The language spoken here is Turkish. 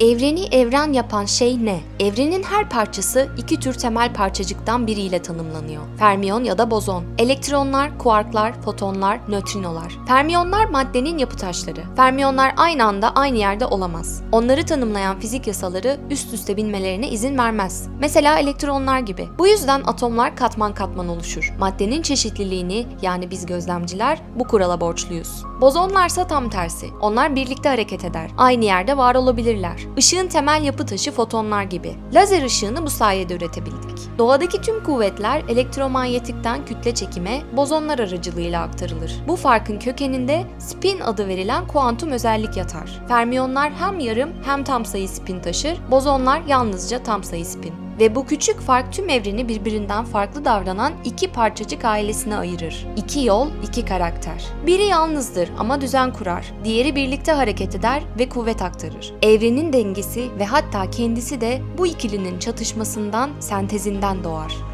Evreni evren yapan şey ne? Evrenin her parçası iki tür temel parçacıktan biriyle tanımlanıyor. Fermiyon ya da bozon. Elektronlar, kuarklar, fotonlar, nötrinolar. Fermiyonlar maddenin yapı taşları. Fermiyonlar aynı anda aynı yerde olamaz. Onları tanımlayan fizik yasaları üst üste binmelerine izin vermez. Mesela elektronlar gibi. Bu yüzden atomlar katman katman oluşur. Maddenin çeşitliliğini yani biz gözlemciler bu kurala borçluyuz. Bozonlarsa tam tersi. Onlar birlikte hareket eder. Aynı yerde var olabilirler. Işığın temel yapı taşı fotonlar gibi. Lazer ışığını bu sayede üretebildik. Doğadaki tüm kuvvetler elektromanyetikten kütle çekime bozonlar aracılığıyla aktarılır. Bu farkın kökeninde spin adı verilen kuantum özellik yatar. Fermiyonlar hem yarım hem tam sayı spin taşır, bozonlar yalnızca tam sayı spin. Ve bu küçük fark tüm evreni birbirinden farklı davranan iki parçacık ailesine ayırır. İki yol, iki karakter. Biri yalnızdır ama düzen kurar. Diğeri birlikte hareket eder ve kuvvet aktarır. Evrenin dengesi ve hatta kendisi de bu ikilinin çatışmasından, sentezinden doğar.